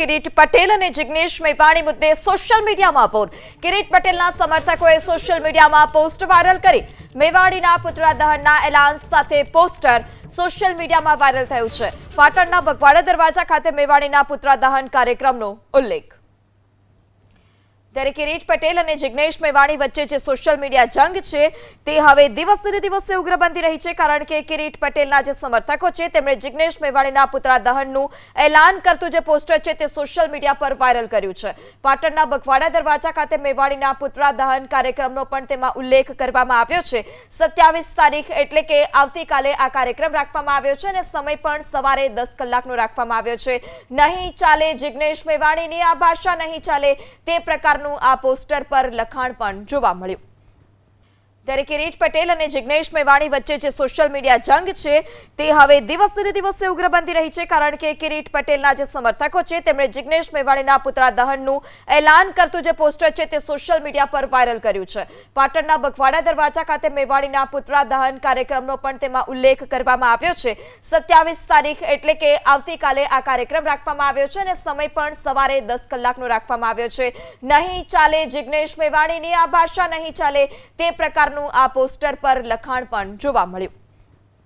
કિરીટ પટેલ અને જિગ્નેશ મેવાણી મુદ્દે સોશિયલ મીડિયામાં પોર કિરીટ પટેલના સમર્થકોએ સોશિયલ મીડિયામાં પોસ્ટ વાયરલ કરી. મેવાણીના પુતળા દહનના એલાન સાથે પોસ્ટર સોશિયલ મીડિયામાં વાયરલ થયું છે. પાટણના બગવાડા દરવાજા ખાતે મેવાણીના પુતળા દહન કાર્યક્રમનો ઉલ્લેખ. ત્યારે કિરીટ પટેલ અને જિગ્નેશ મેવાણી વચ્ચે જે સોશિયલ મીડિયા જંગ છે, તે હવે દિવસે ને દિવસે ઉગ્ર બનતી રહી છે. કારણ કે કિરીટ પટેલના જે સમર્થકો છે, તેમણે જિગ્નેશ મેવાણીના પુતળા દહનનું એલાન કરતું જે પોસ્ટર છે, તે સોશિયલ મીડિયા પર વાયરલ કર્યું છે. પાટણના બગવાડા દરવાજા ખાતે મેવાણીના પુતળા દહન કાર્યક્રમનો પણ તેમાં ઉલ્લેખ કરવામાં આવ્યો છે. સત્યાવીસ તારીખ એટલે કે આવતીકાલે આ કાર્યક્રમ રાખવામાં આવ્યો છે અને સમય પણ સવારે દસ કલાકનો રાખવામાં આવ્યો છે. નહીં ચાલે જિગ્નેશ મેવાણીની આ ભાષા, નહીં ચાલે તે પ્રકારનું આ પોસ્ટર પર લખાણ પણ જોવા મળ્યું. ત્યારે કિરીટ પટેલ અને જિગ્નેશ મેવાણી વચ્ચે જે સોશિયલ મીડિયા જંગ છે, તે હવે દિવસે દિવસે ઉગ્ર બનતી રહી છે, કારણ કે કિરીટ પટેલના જે સમર્થકો છે, તેમણે જિગ્નેશ મેવાણીના પુતળા દહનનું એલાન કરતું જે પોસ્ટર છે, તે સોશિયલ મીડિયા પર વાયરલ કર્યું છે. પાટણના બગવાડા દરવાજા ખાતે મેવાણીના પુતળા દહન કાર્યક્રમનો પણ તેમાં ઉલ્લેખ કરવામાં આવ્યો છે. સત્યાવીસ તારીખ એટલે કે આવતીકાલે આ કાર્યક્રમ રાખવામાં આવ્યો છે અને સમય પણ સવારે દસ કલાકનો રાખવામાં આવ્યો છે. નહીં ચાલે જિગ્નેશ મેવાણીની આ ભાષા, નહીં ચાલે તે પ્રકારનું આ પોસ્ટર પર લખાણ પણ જોવા મળ્યું.